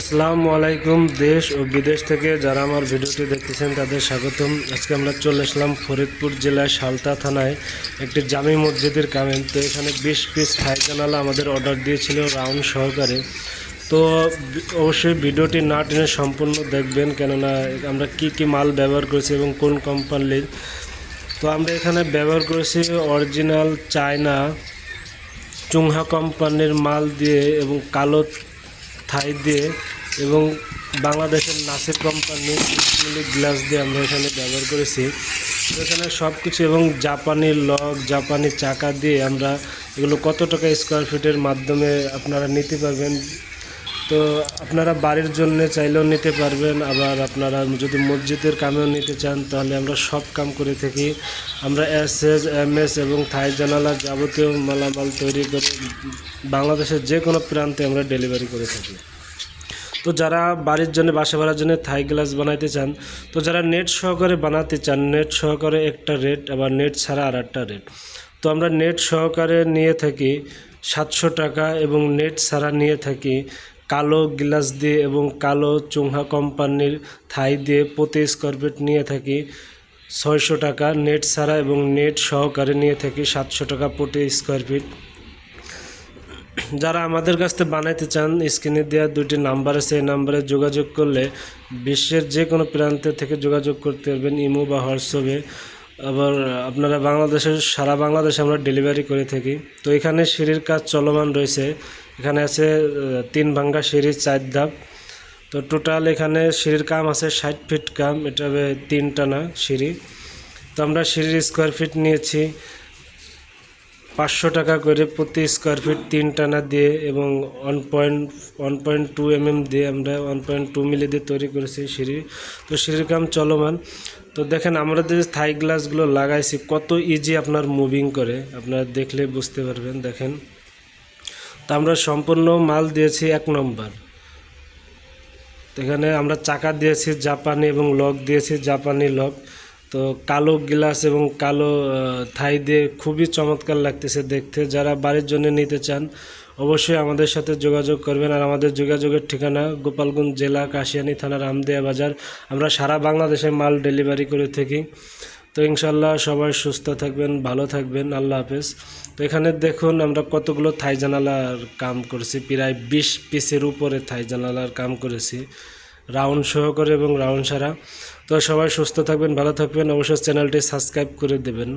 আসসালামু আলাইকুম, দেশ ও বিদেশ থেকে যারা আমার ভিডিওটি দেখতেছেন, তাদের স্বাগতম। আজকে আমরা চলে আসলাম ফরিদপুর জেলার সালতা থানায় একটি জামি মসজিদের কামেন তো এখানে বিশ পিস থাই জানালা আমাদের অর্ডার দিয়েছিল রাউন্ড সহকারে। তো অবশ্যই ভিডিওটি না টেনে সম্পূর্ণ দেখবেন, কেননা আমরা কি কি মাল ব্যবহার করেছি এবং কোন কোম্পানির তো আমরা এখানে ব্যবহার করেছি অরিজিনাল চায়না, চুংহা কোম্পানির মাল দিয়ে এবং কালো থাই দিয়ে এবং বাংলাদেশের নাসির কোম্পানি গ্লাস দিয়ে আমরা এখানে ব্যবহার করেছি। এখানে সব কিছু এবং জাপানি লক, জাপানি চাকা দিয়ে আমরা এগুলো কত টাকা স্কোয়ার ফিটের মাধ্যমে আপনারা নিতে পারবেন তো আপনারা বাড়ির জন্য চাইলেও নিতে পারবেন, আবার আপনারা যদি মসজিদের কামেও নিতে চান তাহলে আমরা সব কাম করে থাকি। আমরা এস এস এম এস এবং থাই জানালা যাবতীয় মালামাল তৈরি করে বাংলাদেশের যে কোনো প্রান্তে আমরা ডেলিভারি করে থাকি। তো যারা বাড়ির জন্য, বাসা ভাড়ার জন্য থাই গ্লাস বানাইতে চান, তো যারা নেট সহকারে বানাতে চান, নেট সহকারে একটা রেট, আবার নেট ছাড়া আর একটা রেট। তো আমরা নেট সহকারে নিয়ে থাকি সাতশো টাকা এবং নেট ছাড়া নিয়ে থাকি কালো গ্লাস দিয়ে এবং কালো চুংহা কোম্পানির থাই দিয়ে প্রতি স্কোয়ার ফিট নিয়ে থাকি ছয়শো টাকা নেট ছাড়া এবং নেট সহকারে নিয়ে থাকি সাতশো টাকা প্রতি স্কোয়ার ফিট যারা আমাদের কাছ থেকে বানাইতে চান স্ক্রিনে দেওয়া দুটি নাম্বার আছে, এই নাম্বারে যোগাযোগ করলে বিশ্বের যে কোনো প্রান্তে থেকে যোগাযোগ করতে পারবেন ইমো বা হোয়াটসঅ্যাপে। আবার আপনারা বাংলাদেশের, সারা বাংলাদেশে আমরা ডেলিভারি করে থাকি। তো এখানে সিঁড়ির কাজ চলমান রয়েছে। এখানে আছে তিন ভাঙ্গা সিঁড়ি, চার ধাপ। তো টোটাল এখানে সিঁড়ির কাম আছে ষাট ফিট কাম, এটা হবে তিন টানা সিঁড়ি। তো আমরা সিঁড়ির স্কোয়ার ফিট নিয়েছি। পাঁচশো টাকা করে প্রতি স্কোয়ার ফিট তিন টানা দিয়ে এবং one point one point two mm দিয়ে আমরা ওয়ান পয়েন্ট টু মিলি দিয়ে তৈরি করেছি সিঁড়ি। তো সিঁড়ির কাম চলমান। তো দেখেন, আমরা যে থাই গ্লাসগুলো লাগাইছি, কত ইজি আপনার মুভিং করে। আপনারা দেখলে বুঝতে পারবেন, দেখেন। তো আমরা সম্পূর্ণ মাল দিয়েছি এক নম্বর। এখানে আমরা চাকা দিয়েছি, জাপানি এবং লক দিয়েছি, জাপানি লক তো কালো গ্লাস এবং কালো থাই দিয়ে খুবই চমৎকার লাগতেছে দেখতে। যারা বাড়ির জন্য নিতে চান, অবশ্যই আমাদের সাথে যোগাযোগ করবেন। আর আমাদের যোগাযোগের ঠিকানা গোপালগঞ্জ জেলা কাশিয়ানী থানার আমদিয়া বাজার। আমরা সারা বাংলাদেশে মাল ডেলিভারি করে থাকি। তো ইনশাল্লাহ সবাই সুস্থ থাকবেন, ভালো থাকবেন। আল্লাহ হাফেজ। তো এখানে দেখুন, আমরা কতগুলো থাই জানালার কাম করেছি। প্রায় বিশ পিসের উপরে থাই জানালার কাম করেছি। রাউন্ড সহকারে এবং রাউন্ড সারা। তো সবাই সুস্থ থাকবেন, ভালো থাকবেন। অবশ্যই চ্যানেলটি সাবস্ক্রাইব করে দেবেন।